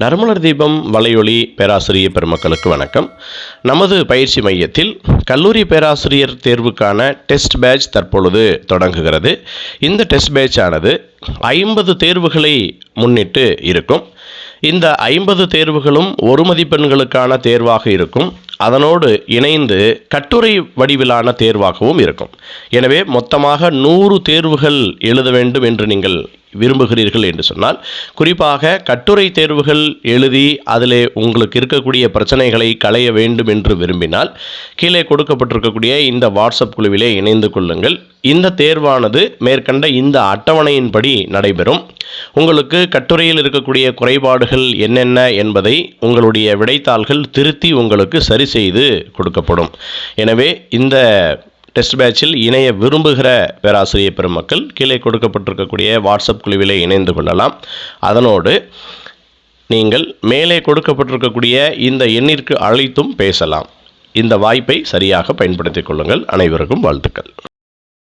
நறுமலர் தீபம் வலையொலி பேராசிரியர் பெருமக்களுக்கு வணக்கம். நமது பயிற்சி மையத்தில் கல்லூரி பேராசிரியர் தேர்வுக்கான டெஸ்ட் பேட்ச் தற்பொழுது தொடங்குகிறது. இந்த டெஸ்ட் பேட்ச் ஆனது ஐம்பது தேர்வுகளை முன்னிட்டு இருக்கும். இந்த ஐம்பது தேர்வுகளும் ஒரு மதிப்பெண்களுக்கான தேர்வாக இருக்கும். அதனோடு இணைந்து கட்டுரை வடிவிலான தேர்வாகவும் இருக்கும். எனவே மொத்தமாக நூறு தேர்வுகள் எழுத வேண்டும் என்று நீங்கள் விரும்புகிறீர்கள் என்று சொன்னால் குறிப்பாக கட்டுரை தேர்வுகள் எழுதி அதில் உங்களுக்கு இருக்கக்கூடிய பிரச்சனைகளை களைய வேண்டும் என்று விரும்பினால் கீழே கொடுக்கப்பட்டிருக்கக்கூடிய இந்த வாட்ஸ்அப் குழுவிலே இணைந்து கொள்ளுங்கள். இந்த தேர்வானது மேற்கண்ட இந்த அட்டவணையின்படி நடைபெறும். உங்களுக்கு கட்டுரையில் இருக்கக்கூடிய குறைபாடுகள் என்னென்ன என்பதை உங்களுடைய விடைத்தாள்கள் திருத்தி உங்களுக்கு சரி செய்து கொடுக்கப்படும். எனவே இந்த டெஸ்ட் பேட்சில் இணைய விரும்புகிற பேராசிரியர் பெருமக்கள் கீழே கொடுக்கப்பட்டிருக்கக்கூடிய வாட்ஸ்அப் குழுவிலே இணைந்து கொள்ளலாம். அதனோடு நீங்கள் மேலே கொடுக்கப்பட்டிருக்கக்கூடிய இந்த எண்ணிற்கு அழைத்தும் பேசலாம். இந்த வாய்ப்பை சரியாக பயன்படுத்திக் கொள்ளுங்கள். அனைவருக்கும் வாழ்த்துக்கள்.